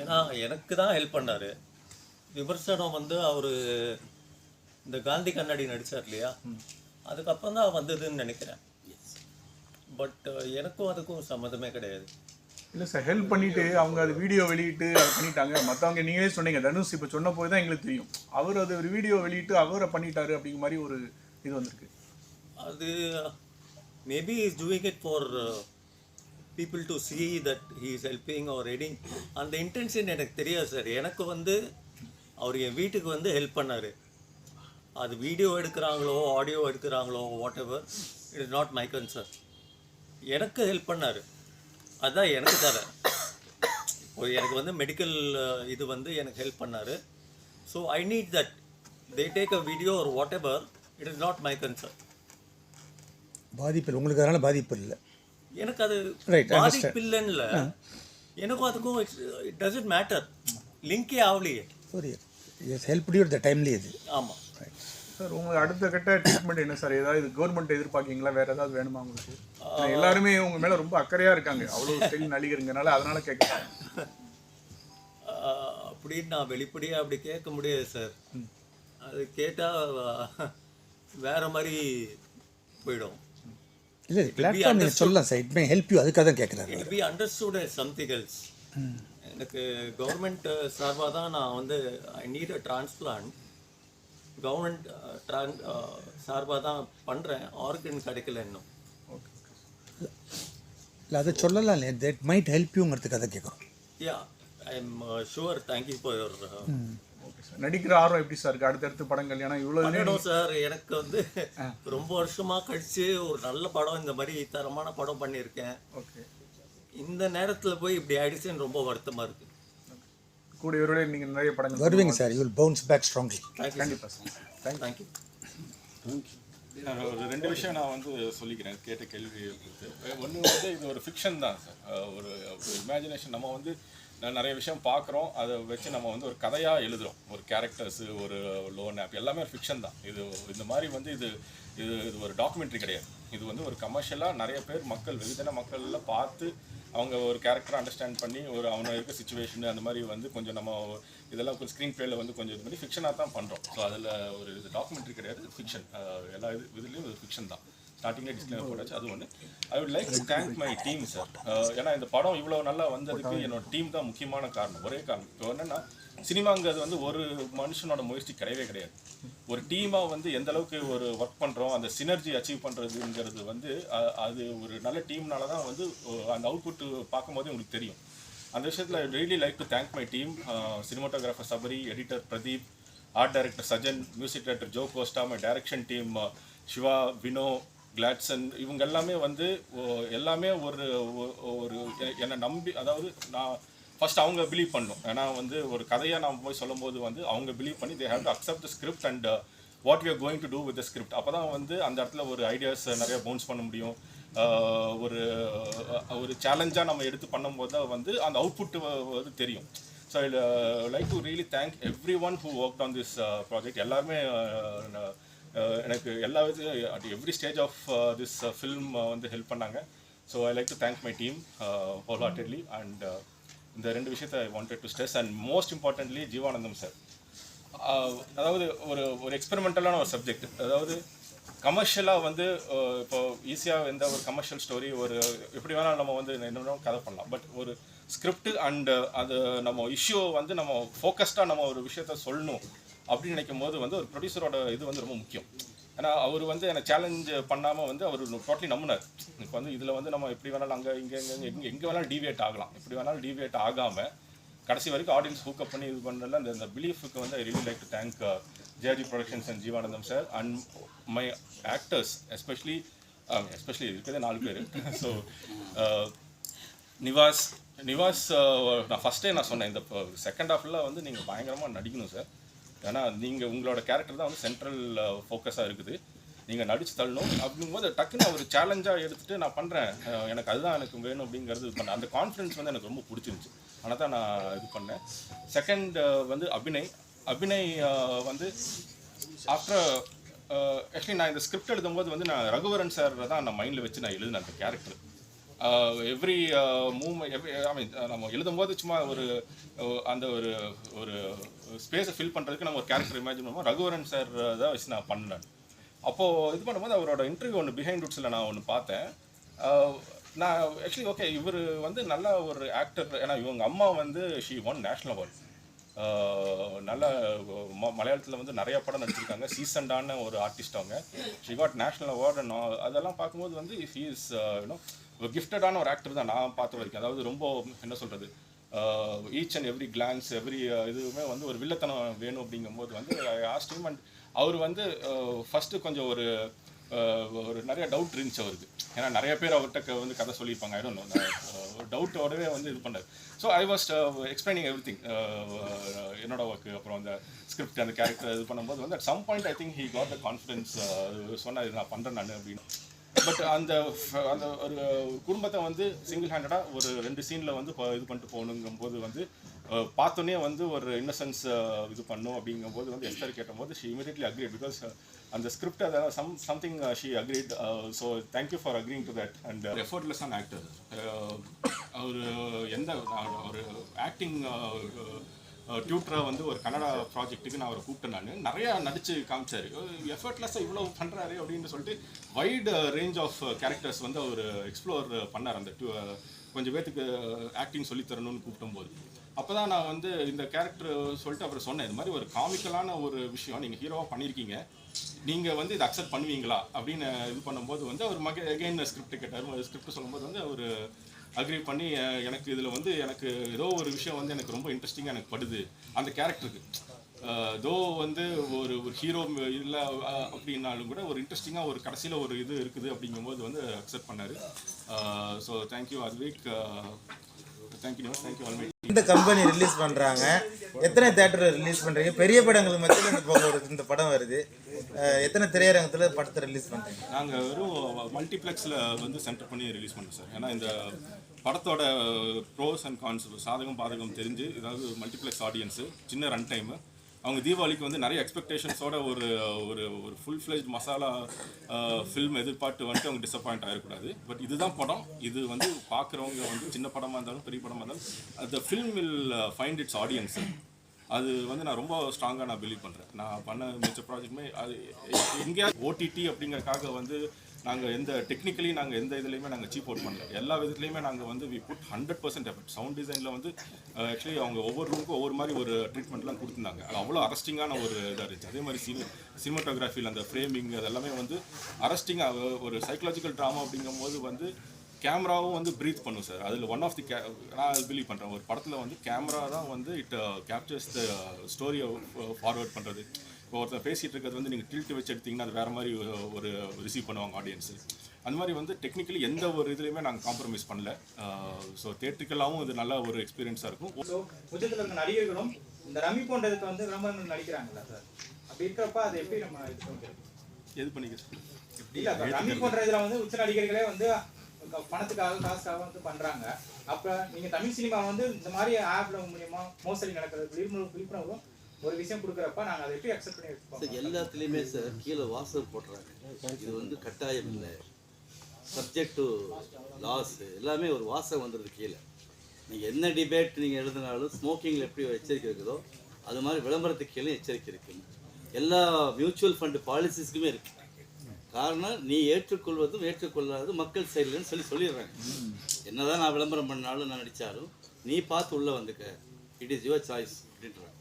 ஏன்னா எனக்கு தான் ஹெல்ப் பண்ணாரு. விமர்சனம் வந்து அவர் இந்த காந்தி கண்ணாடி நடிச்சார் இல்லையா? அதுக்கப்புறம் தான் வந்ததுன்னு நினைக்கிறேன். பட் எனக்கும் அதுக்கும் சம்மந்தமே கிடையாது. இல்லை சார் ஹெல்ப் பண்ணிட்டு அவங்க அது வீடியோ வெளியிட்டு அதை பண்ணிட்டாங்க. மற்றவங்க நீங்களே சொன்னீங்க தனுஷ் இப்போ சொன்ன போது தான் எங்களுக்கு தெரியும். அவர் அது ஒரு வீடியோ வெளியிட்டு அவரை பண்ணிட்டாரு அப்படிங்கிற மாதிரி ஒரு இது வந்திருக்கு. அது maybe is doing it for people to see that he is helping or reading அந்த இன்டென்ஷன் எனக்கு தெரியாது சார் எனக்கு வந்து அவர் என் வீட்டுக்கு வந்து ஹெல்ப் பண்ணார். அது வீடியோ எடுக்கிறாங்களோ audio எடுக்கிறாங்களோ whatever it is not my concern எனக்கு ஹெல்ப் பண்ணார். அதுதான் எனக்கு தர. இப்போ எனக்கு வந்து மெடிக்கல் இது வந்து எனக்கு ஹெல்ப் பண்ணார். So I need that they take a video ஒரு whatever it is not my concern பாதிப்பு இல்லை. உங்களுக்கு அதனால் பாதிப்பு இல்லை. எனக்கு அது Right, பாதிப்பு இல்லைன்னுல எனக்கும் அதுக்கும் இட் டசன்ட் மேட்டர் லிங்கே ஆகலையே ஒரு yes help during the timely இது. ஆமாம் சார் உங்க அடுத்த கட்ட ட்ரீட்மெண்ட் என்ன சார்? ஏதாவது கவர்மெண்ட் எதிர்பார்க்கீங்களா? வேற ஏதாவது வேணுமா உங்களுக்கு? எல்லாருமே உங்க மேல ரொம்ப அக்கறையா இருக்காங்க. அவ்வளவு ஸ்டைல் நடிகருங்கனால அதனால கேட்குறேன் அப்படின்னு நான் வெளிப்படையாக அப்படி கேட்க முடியாது சார். அது கேட்டால் வேற மாதிரி போயிடும். இல்லை பிளாட்ஃபார்ம் நீங்கள் சொல்லலாம் sir it may help you அதுக்காக தான் கேட்குறாரு it be understood something else எனக்கு கவர்மெண்ட் சார்பாக தான் நான் வந்து I need a transplant government Tran சார்பாக தான் பண்ணுறேன் ஆர்கன் கிடைக்கல இன்னும். இல்லை அதை சொல்லலாம் இல்லையா தட் மைட் ஹெல்ப் யூங்கிறதுக்காக தான் கேட்குறோம் ya I am sure thank you for your நடிக்கிற ஆர்வம் எப்படி சார் இருக்கு? அடுத்தடுத்து படங்கள் ஏன்னா பண்ணணும் சார் எனக்கு வந்து ரொம்ப வருஷமா கழிச்சு ஒரு நல்ல படம் இந்த மாதிரி தரமான படம் பண்ணியிருக்கேன். ஓகே. இந்த நேரத்துல போய் இப்படி ஆயிடுச்சுன்னு ரொம்ப வருத்தமா இருக்கு. கூட இவரோட நீங்க நிறைய படங்கள் வருவீங்க sir you will bounce back strongly கண்டிப்பா சார். தேங்க்யூ நான் ஒரு ரெண்டு விஷயம் நான் வந்து சொல்லிக்கிறேன் கேட்ட கேள்வி ஒன்று வந்து இது ஒரு ஃபிக்ஷன் தான் சார். ஒரு இமேஜினேஷன் நம்ம வந்து நிறைய விஷயம் பார்க்குறோம். அதை வச்சு நம்ம வந்து ஒரு கதையாக எழுதுகிறோம் ஒரு கேரக்டர்ஸு ஒரு லோன் ஆப் எல்லாமே ஃபிக்ஷன் தான். இது இந்த மாதிரி வந்து இது இது இது ஒரு டாக்குமெண்ட்ரி கிடையாது. இது வந்து ஒரு கமர்ஷியலாக நிறைய பேர் மக்கள் வெகுஜன மக்கள்லாம் பார்த்து அவங்க ஒரு கேரக்டரை அண்டர்ஸ்டாண்ட் பண்ணி ஒரு அவனை இருக்க சுச்சுவேஷன் அந்த மாதிரி வந்து கொஞ்சம் நம்ம இதெல்லாம் கொஞ்சம் ஸ்க்ரீன் ப்ளேல வந்து கொஞ்சம் இது பண்ணி ஃபிக்ஷனாக தான் பண்ணுறோம் ஸோ அதில் ஒரு இது டாக்குமெண்ட்ரி கிடையாது. ஃபிக்ஷன் எல்லா இது இதுலேயும் இது ஃபிக்ஷன் தான். ஸ்டார்டிங்லேயே டிஸ்க்ளைமர் போட்டாச்சு. அது ஒன்று I would like to thank my team sir ஏன்னா இந்த படம் இவ்வளோ நல்லா வந்ததுக்கு என்னோட டீம் தான் முக்கியமான காரணம். ஒரே காரணம். இப்போ என்னென்னா சினிமாங்கிறது வந்து ஒரு மனுஷனோட முயற்சி கிடையவே கிடையாது. ஒரு டீமாக வந்து எந்த அளவுக்கு ஒரு ஒர்க் பண்ணுறோம் அந்த சினர்ஜி அச்சீவ் பண்ணுறதுங்கிறது வந்து அது ஒரு நல்ல டீம்னால தான் வந்து அந்த அவுட்புட் பார்க்கும்போது உங்களுக்கு தெரியும். அந்த விஷயத்தில் really like to thank my team cinematographer Sabari editor Pradeep art director Sajan music director Jo Costa my direction team Siva Vino Gladson இவங்க எல்லாமே வந்து ஓ- எல்லாமே ஒரு ஒரு என்னை நம்பி அதாவது நான் ஃபர்ஸ்ட் அவங்க பிலீவ் பண்ணும். ஏன்னா வந்து ஒரு கதையை நான் போய் சொல்லும்போது வந்து அவங்க பிலீவ் பண்ணி they have to accept the script and what you going to do with the script அப்போ தான் வந்து அந்த இடத்துல ஒரு ஐடியாஸ் நிறைய பவுன்ஸ் பண்ண முடியும். ஒரு ஒரு சேலஞ்சாக நம்ம எடுத்து பண்ணும்போது தான் வந்து அந்த அவுட்புட் வந்து தெரியும். So like to really thank every one who work on this project எல்லாருமே எனக்கு எல்லா இது at every stage of this film வந்து ஹெல்ப் பண்ணாங்க. So I like to thank my team wholeheartedly and இந்த ரெண்டு விஷயத்தை I wanted to stress and most importantly Jeevanandham sir அதாவது ஒரு ஒரு எக்ஸ்பெரிமெண்டலான ஒரு சப்ஜெக்ட் அதாவது கமர்ஷியலாக வந்து uh, இப்போ ஈஸியாக எந்த ஒரு கமர்ஷியல் ஸ்டோரி ஒரு எப்படி வேணாலும் நம்ம வந்து என்ன வேணாலும் கதை பண்ணலாம். பட் ஒரு ஸ்கிரிப்ட் அண்டு uh, அது நம்ம இஷ்யூ வந்து நம்ம ஃபோக்கஸ்டாக நம்ம ஒரு விஷயத்த சொல்லணும். அப்படின்னு நினைக்கும் போது வந்து ஒரு ப்ரொடியூசரோட இது வந்து ரொம்ப முக்கியம். ஏன்னா அவர் வந்து என்னை சேலஞ்ச் பண்ணாமல் வந்து அவர் டோட்டலி நம்பினார். இப்போ வந்து இதில் வந்து நம்ம எப்படி வேணாலும் அங்கே இங்கே இங்கே எங்கே எங்கே வேணாலும் டீவியேட் ஆகலாம். எப்படி வேணாலும் டீவியேட் ஆகாமல் கடைசி வரைக்கும் ஆடியன்ஸ் ஹூக்கப் பண்ணி இது பண்ணல அந்த இந்த பிலீஃபுக்கு வந்து I really like to thank JG productions and Jeevanandham sir and my actors especially especially இருக்கிறதே நாலு பேர். So uh, Nivas Nivas uh, நான் ஃபஸ்ட்டே நான் சொன்னேன் இந்த uh, செகண்ட் ஹாஃபில் வந்து நீங்கள் பயங்கரமாக நடிக்கணும் சார் ஏன்னா நீங்கள் உங்களோட கேரக்டர் தான் வந்து சென்ட்ரல் ஃபோக்கஸாக இருக்குது. நீங்கள் நடிச்சு தள்ளணும் அப்படிங்கும்போது டக்குன்னு ஒரு சேலஞ்சாக எடுத்துகிட்டு நான் பண்ணுறேன் எனக்கு அதுதான் எனக்கு வேணும் அப்படிங்கிறது இது பண்ணேன் அந்த கான்ஃபிடன்ஸ் வந்து எனக்கு ரொம்ப பிடிச்சிருந்துச்சு ஆனால் தான் நான் இது பண்ணேன். செகண்ட் வந்து அபிநய். அபிநய் வந்து ஆஃப்டர் ஆக்சுவலி நான் இந்த ஸ்கிரிப்ட் எழுதும்போது வந்து நான் ரகுவரன் சார் தான் நான் மைண்டில் வச்சு நான் எழுதினேன் அந்த character every moment every I mean நம்ம எழுதும்போது சும்மா ஒரு அந்த ஒரு ஒரு ஸ்பேஸை ஃபில் பண்ணுறதுக்கு நம்ம ஒரு கேரக்டர் இமேஜின் பண்ணுவோம். ரகுவரன் சார் தான் வச்சு நான் பண்ணேன் அப்போது இது பண்ணும்போது அவரோட இன்டர்வியூ ஒன்று பிஹைண்ட் ரூட்ஸில் நான் ஒன்று பார்த்தேன். நான் ஆக்சுவலி ஓகே இவர் வந்து நல்ல ஒரு ஆக்டர் ஏன்னா இவங்க அம்மா வந்து ஷி ஒன் நேஷ்னல் அவார்ட் நல்ல ம மலையாளத்தில் வந்து நிறைய படம் நடிச்சிருக்காங்க. சீசன்டான ஒரு ஆர்டிஸ்ட் அவங்க. ஷி காட் நேஷ்னல் அவார்டு அதெல்லாம் பார்க்கும்போது வந்து இஃப் இஸ் யூனோ கிஃப்டடான ஒரு ஆக்டர் தான் நான் பார்த்த வரைக்கும். அதாவது ரொம்ப என்ன சொல்கிறது each and every glance every இதுவுமே வந்து ஒரு வில்லத்தனம் வேணும் அப்படிங்கும்போது வந்து uh, ஆஸ்டிம் அண்ட் அவர் வந்து uh, ஃபஸ்ட்டு கொஞ்சம் ஒரு uh, ஒரு நிறைய டவுட் இருந்துச்சு அவருக்கு. ஏன்னா நிறைய பேர் அவர்கிட்ட வந்து கதை சொல்லியிருப்பாங்க. ஐ டோன்ட் ஒரு டவுட்டோடவே வந்து இது பண்ணார் so I was explaining everything என்னோட ஒர்க்கு அப்புறம் அந்த ஸ்கிரிப்ட் அந்த கேரக்டர் இது பண்ணும்போது வந்து at some point I think he got the confidence சொன்னா இது நான் பண்ணுறேன் நான் அப்படின்னு. பட் அந்த அந்த ஒரு குடும்பத்தை வந்து சிங்கிள் ஹேண்டடாக ஒரு ரெண்டு சீனில் வந்து இது பண்ணிட்டு போகணுங்கும்போது வந்து பார்த்தோன்னே வந்து ஒரு இன்னசென்ஸ் இது பண்ணும் அப்படிங்கும்போது வந்து எஸ்டர் கேட்டபோது ஷி இமீடியட்லி அக்ரிட் பிகாஸ் அந்த ஸ்கிரிப்ட் அதாவது some something she agreed so thank you for agreeing to that and எஃபர்ட்லெஸ்ஸான actor அவர் எந்த ஒரு ஆக்டிங் டியூட்டராக வந்து ஒரு கன்னடா ப்ராஜெக்ட்டுக்கு நான் அவரை கூப்பிட்டேன் நான். நிறையா நடிச்சு காமிச்சார். எஃபர்ட்லெஸ்ஸாக இவ்வளோ பண்ணுறாரு அப்படின்னு சொல்லிட்டு வைடு ரேஞ்ச் ஆஃப் கேரக்டர்ஸ் வந்து அவர் எக்ஸ்ப்ளோர் பண்ணார் அந்த டூ கொஞ்சம் பேத்துக்கு ஆக்டிங் சொல்லி தரணும்னு கூப்பிடும்போது. அப்போ தான் நான் வந்து இந்த கேரக்டர் சொல்லிட்டு அப்புறம் சொன்னேன். இது மாதிரி ஒரு காமிக்கலான ஒரு விஷயம் நீங்கள் ஹீரோவாக பண்ணியிருக்கீங்க நீங்கள் வந்து இதை அக்செப்ட் பண்ணுவீங்களா? அப்படின்னு இது பண்ணும்போது வந்து அவர் மக எகெயின் ஸ்கிரிப்ட் கேட்டார். ஸ்கிரிப்ட் சொல்லும்போது வந்து அவர் அக்ரி பண்ணி எனக்கு இதில் வந்து எனக்கு ஏதோ ஒரு விஷயம் வந்து எனக்கு ரொம்ப இன்ட்ரெஸ்டிங்காக எனக்கு படுது. அந்த கேரக்டருக்கு தோ வந்து ஒரு ஒரு ஹீரோ இல்லை அப்படின்னாலும் கூட ஒரு இன்ட்ரெஸ்டிங்காக ஒரு கடைசியில் ஒரு இது இருக்குது அப்படிங்கும்போது வந்து அக்செப்ட் பண்ணார். So thank you Adhvik thank you thank you ஆல்மே இந்த கம்பெனி ரிலீஸ் பண்ணுறாங்க எத்தனை தேட்டரில் ரிலீஸ் பண்ணுறீங்க பெரிய படங்கள் மத்தியில் இந்த பக்கம் இந்த படம் வருது. எத்தனை திரையரங்கத்தில் படத்தை ரிலீஸ் பண்ணுறீங்க நாங்கள் வெறும் மல்டிப்ளெக்ஸில் வந்து சென்டர் பண்ணி ரிலீஸ் பண்ணோம் சார். ஏன்னா இந்த படத்தோட ப்ரோஸ் அண்ட் கான்ஸ் சாதகம் பாதகம் தெரிஞ்சு ஏதாவது மல்டிப்ளெக்ஸ் ஆடியன்ஸு சின்ன ரன் டைமு அவங்க தீபாவளிக்கு வந்து நிறைய எக்ஸ்பெக்டேஷன்ஸோட ஒரு ஒரு ஒரு ஃபுல் ஃப்ளெஜ் மசாலா ஃபில்ம் எதிர்பார்த்து வந்துட்டு அவங்க டிசப்பாயிண்ட் ஆகிடக்கூடாது பட் இதுதான் படம். இது வந்து பார்க்குறவங்க வந்து சின்ன படமாக இருந்தாலும் பெரிய படமாக இருந்தாலும் அந்த film will find its audience அது வந்து நான் ரொம்ப ஸ்ட்ராங்காக நான் பிலீவ் பண்ணுறேன் நான் பண்ண மிச்ச ப்ராஜெக்ட்டுமே அது எங்கேயாவது ஓடிடி அப்படிங்கறக்காக வந்து நாங்கள் எந்த டெக்னிக்கலி நாங்கள் எந்த இதுலேயுமே நாங்கள் சீப் அவுட் பண்ணல. எல்லா விதத்துலையுமே நாங்கள் வந்து we put hundred percent effort sound டிசைனில் வந்து uh, ஆக்சுவலி அவங்க ஒவ்வொரு ரூமுக்கும் ஒவ்வொரு மாதிரி ஒரு ட்ரீட்மெண்ட்லாம் கொடுத்துருந்தாங்க. அது அவ்வளோ அரஸ்டிங்கான ஒரு இதாக இருந்துச்சு. அதே மாதிரி சினி சினிமாட்டோகிராஃபியில் அந்த ஃப்ரேமிங் அதெல்லாமே வந்து அரஸ்டிங்காக ஒரு சைக்கலாஜிக்கல் ட்ராமா அப்படிங்கும்போது வந்து கேமராவும் வந்து ப்ரீத் பண்ணும் சார் அதில் ஒன் ஆஃப் தி கே நான் பிலீவ் பண்ணுறேன் ஒரு படத்தில் வந்து கேமரா தான் வந்து இட் கேப்சர்ஸ் த ஸ்டோரியை ஃபார்வர்ட் பண்ணுறது இப்போ ஒருத்தர் பேசிகிட்டு இருக்கிறது வந்து நீங்கள் டில்ட் வச்சு எடுத்தீங்கன்னா அது வேறு மாதிரி ஒரு ரிசீவ் பண்ணுவாங்க ஆடியன்ஸு அந்த மாதிரி வந்து டெக்னிக்கலி எந்த ஒரு இதுலேயுமே நாங்கள் காம்ப்ரமைஸ் பண்ணல. ஸோ தேட்ரிக்கலாகவும் இது நல்ல ஒரு எக்ஸ்பீரியன்ஸாக இருக்கும். ஸோ உச்சத்தில் இருக்க நடிகர்களும் இந்த ரம்மி போன்றதுக்கு வந்து விளம்பரங்கள் நடிக்கிறாங்கல்ல சார் அப்படி இருக்கிறப்ப அதை எப்படி நம்ம இது பண்ணிக்கிறது? எது ரம்மி போன்ற இதுல வந்து உச்ச நடிகர்களே வந்து பணத்துக்காக காசுக்காக வந்து பண்றாங்க. அப்போ நீங்க தமிழ் சினிமா வந்து இந்த மாதிரி ஆப்ல மூலியமா மோசடி நடக்கிறது விழிப்புணர்வு விழிப்புணர்வும் ஒரு விஷயம் கொடுக்குறப்ப நாங்க அதை எப்படி அக்செப்ட் பண்ணி சார் எல்லாத்துலேயுமே சார் கீழே வாசல் போடுறாங்க. இது வந்து கட்டாயம் இல்லை. சப்ஜெக்ட் டு லாஸ் எல்லாமே ஒரு வாசகம் வந்துடுது கீழே. நீங்கள் என்ன டிபேட் நீங்கள் எழுதினாலும் ஸ்மோக்கிங்கில் எப்படி ஒரு எச்சரிக்கை இருக்குதோ அது மாதிரி விளம்பரத்துக்கு கீழே எச்சரிக்கை இருக்குது எல்லா மியூச்சுவல் ஃபண்டு பாலிசிஸ்க்குமே இருக்குது காரணம் நீ ஏற்றுக்கொள்வதும் ஏற்றுக்கொள்ளாததும் மக்கள் செயல்கள்னு சொல்லி சொல்லிடுறாங்க. என்னதான் நான் விளம்பரம் பண்ணாலும் நான் நடித்தாலும் நீ பார்த்து உள்ளே வந்துக்க. இட் இஸ் யுவர் சாய்ஸ் அப்படின்றாங்க.